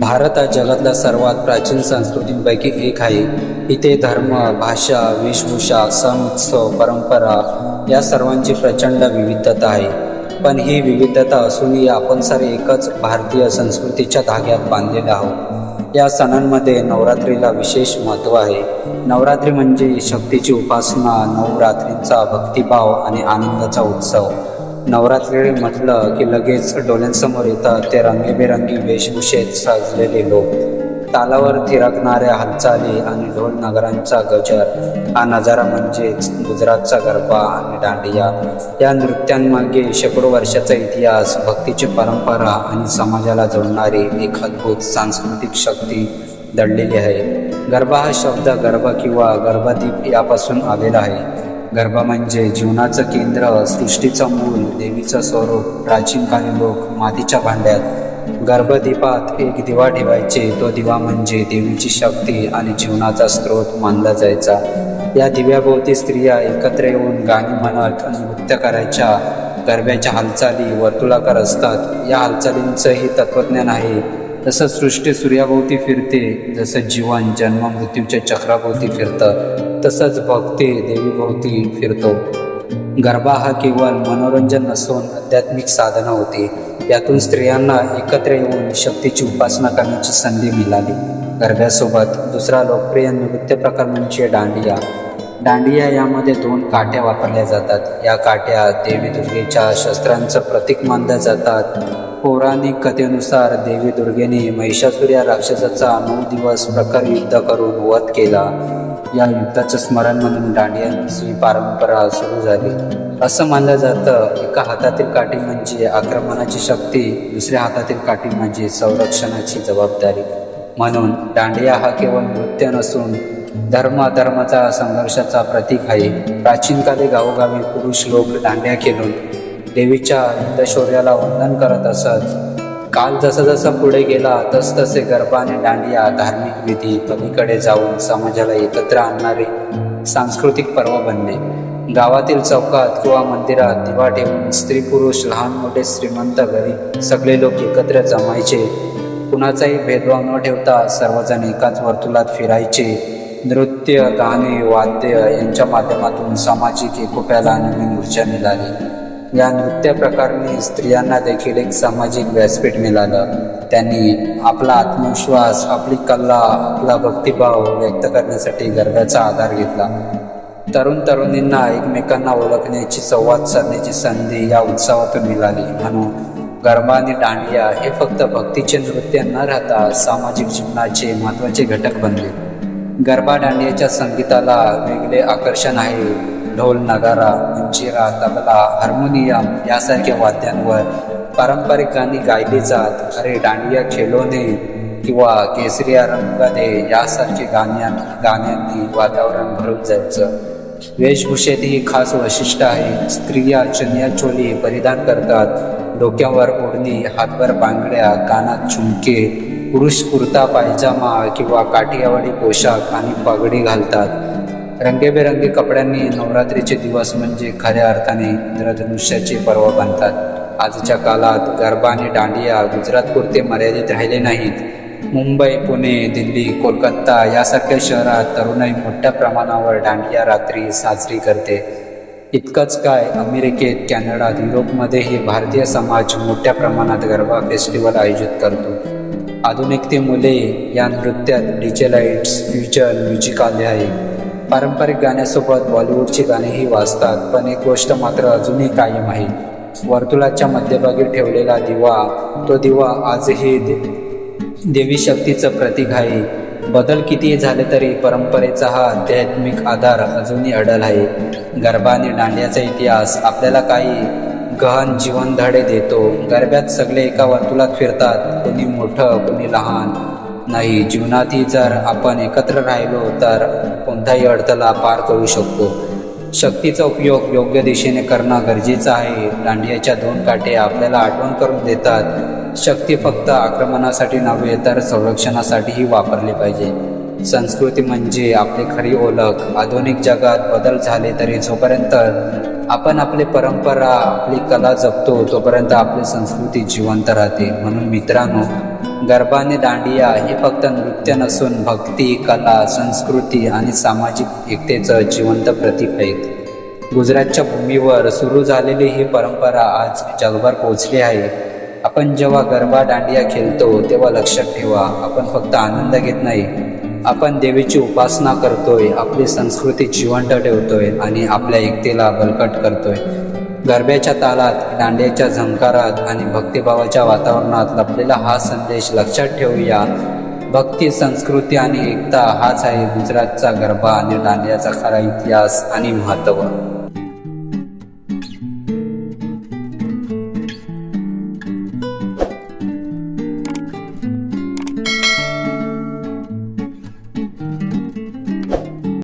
भारत हा जगातला सर्वात प्राचीन संस्कृतींपैकी एक आहे. इथे धर्म भाषा वेशभूषा सण उत्सव परंपरा या सर्वांची प्रचंड विविधता आहे. पण ही विविधता असूनही आपण सारे एकच भारतीय संस्कृतीच्या धाग्यात बांधलेले आहोत. या सणांमध्ये नवरात्रीला विशेष महत्त्व आहे. नवरात्री म्हणजे शक्तीची उपासना नवरात्रींचा भक्तिभाव आणि आनंदाचा उत्सव. नवरात्री म्हटलं की लगेच डोळ्यांसमोर येतात ते रंगीबेरंगी वेशभूषेत साजलेले लोक. तालावर थिरकणाऱ्या हालचाली आणि ढोल नगरांचा गजर. हा नजारा म्हणजेच गुजरातचा गरबा आणि दांडिया. या नृत्यांमागे शेकडो वर्षाचा इतिहास भक्तीची परंपरा आणि समाजाला जोडणारी एक अद्भुत सांस्कृतिक शक्ती दडलेली आहे. गरबा हा शब्द गरबा किंवा गर्भदीप यापासून आलेला आहे. गरबा म्हणजे जीवनाचं केंद्र सृष्टीचं मूल देवीचं स्वरूप प्राचीन काली लोक मातीच्या भांड्यात. गर्भदीपात एक दिवा ठेवायचे तो दिवा म्हणजे देवीची शक्ती आणि जीवनाचा स्रोत मानला जायचा. या दिव्याभोवती स्त्रिया एकत्र येऊन गाणी म्हणत आणि नृत्य करायच्या. गरब्याच्या हालचाली वर्तुळाकार असतात. या हालचालींचंही तत्त्वज्ञान आहे. तसं सृष्टी सूर्याभोवती फिरते जसं जीवन जन्म मृत्यूच्या चक्राभोवती फिरतं तसंच भक्ती देवीभोवती फिरतो. गरबा हा केवळ मनोरंजन नसून आध्यात्मिक साधना होती. यातून स्त्रियांना एकत्र येऊन शक्तीची उपासना करण्याची संधी मिळाली. गरब्यासोबत दुसरा लोकप्रिय नृत्य प्रकार म्हणजे दांडिया. दांडिया यामध्ये दोन काट्या वापरल्या जातात. या काठ्या देवी दुर्गेच्या शस्त्रांचं प्रतीक मानल्या जातात. पौराणिक कथेनुसार देवी दुर्गेने महिषासुर या राक्षसाचा नऊ दिवस प्रखर युद्ध करून वध केला. या युद्धाचं स्मरण म्हणून दांडियांची परंपरा सुरू झाली. असं मानलं जातं एका हातातील काठी म्हणजे आक्रमणाची शक्ती दुसऱ्या हातातील काठी म्हणजे संरक्षणाची जबाबदारी. म्हणून दांडिया हा केवळ नृत्य नसून धर्म अधर्माचा संघर्षाचा प्रतीक आहे. प्राचीन काळी गावोगावी पुरुष लोक दांड्या खेळून देवीच्या हिंदशौर्याला वंदन करत असत. काल जसा जसा पुढे गेला तस तसे गरबा आणि दांडिया धार्मिक विधी पलीकडे जाऊन समाजाला एकत्र आणणारे सांस्कृतिक पर्व बनले. गावातील चौकात किंवा मंदिरात दिवा ठेवून स्त्री पुरुष लहान मोठे श्रीमंत गरीब सगळे लोक एकत्र जमायचे. कुणाचाही भेदभाव न ठेवता सर्वजण एकाच वर्तुळात फिरायचे. नृत्य गाणे वाद्य यांच्या माध्यमातून सामाजिक एकोप्याला नवीन ऊर्जा मिळाली. या नृत्य प्रकारने स्त्रियांना देखील एक सामाजिक व्यासपीठ मिळालं. त्यांनी आपला आत्मविश्वास आपली कला आपला भक्तिभाव व्यक्त करण्यासाठी गर्भाचा आधार घेतला. तरुण तरुणींना एकमेकांना ओळखण्याची संवाद साधण्याची संधी या उत्सवातून मिळाली. म्हणून गरबा आणि दांडिया हे फक्त भक्तीचे नृत्य न राहता सामाजिक जीवनाचे महत्त्वाचे घटक बनले. गरबा दांडियाच्या संगीताला वेगळे आकर्षण आहे. ढोल नगारा उंजिरा तबला हार्मोनियम यासारख्या वाद्यांवर पारंपरिक गाणी गायली जात. अरे दांडिया खेलोने किंवा केसरिया रंगदे यासारखे गाण्या गाण्यांनी वातावरण भरून जायचं. वेशभूषेत ही खास वैशिष्ट्य आहे. स्त्रिया चनिया चोली परिधान करतात. डोक्यावर ओढणी हातभर बांगड्या कानात झुमके पुरुष कुर्ता पायजामा किंवा काठियावाडी पोशाख आणि पगडी घालतात. रंगीबेरंगी कपड्यांनी नवरात्रीचे दिवस म्हणजे खऱ्या अर्थाने इंद्रधनुष्याचे पर्व बनतात. आजच्या काळात गरबा आणि दांडिया गुजरातपुरते मर्यादित राहिले नाहीत. मुंबई पुणे दिल्ली कोलकाता यासारख्या शहरात तरुणाई मोठ्या प्रमाणावर दांडिया रात्री साजरी करते. इतकंच काय अमेरिकेत कॅनडात युरोपमध्येही भारतीय समाज मोठ्या प्रमाणात गरबा फेस्टिवल आयोजित करतो. आधुनिकतेमुळे या नृत्यात डिजे लाईट्स फ्युचर म्युझिक आले आहे. पारंपरिक गाण्यासोबत बॉलिवूडची गाणीही वाजतात. पण एक गोष्ट मात्र अजूनही कायम आहे. वर्तुळाच्या मध्यभागी ठेवलेला दिवा तो दिवा आजही दे देवी शक्तीचं प्रतीक आहे. बदल कितीही झाले तरी परंपरेचा हा आध्यात्मिक आधार अजूनही अडल आहे. गरबा आणि दांड्याचा इतिहास आपल्याला काही गहन जीवनधडे देतो. गरब्यात सगळे एका वर्तुळात फिरतात. कोणी मोठं कोणी लहान. नाही. जीवनातही जर आपण एकत्र राहिलो तर कोणताही अडथळा पार करू शकतो. शक्तीचा उपयोग योग्य दिशेने करणं गरजेचं आहे. दांडियाच्या दोन काटे आपल्याला आठवण करून देतात. शक्ती फक्त आक्रमणासाठी नव्हे तर संरक्षणासाठीही वापरली पाहिजे. संस्कृती म्हणजे आपली खरी ओळख. आधुनिक जगात बदल झाले तरी जोपर्यंत आपण आपली परंपरा आपली कला जपतो तोपर्यंत आपली संस्कृती जिवंत राहते. म्हणून मित्रांनो गरबाने दांडिया हे फक्त नृत्य नसून भक्ती कला संस्कृती आणि सामाजिक एकतेचं जिवंत प्रतीक आहेत. गुजरातच्या भूमीवर सुरू झालेली ही परंपरा आज जगभर पोहोचली आहे. आपण जेव्हा गरबा दांडिया खेळतो तेव्हा लक्षात ठेवा आपण फक्त आनंद घेत नाही. आपण देवीची उपासना करतोय आपली संस्कृती जिवंत ठेवतोय आणि आपल्या एकतेला बलकट करतोय. गरब्याच्या तालात दांड्याच्या झंकारात आणि भक्तिभावाच्या वातावरणात लपलेला हा संदेश लक्षात ठेवूया. भक्ती संस्कृती आणि एकता हाच आहे गुजरातचा गरबा आणि दांडियाचा खरा इतिहास आणि महत्त्व.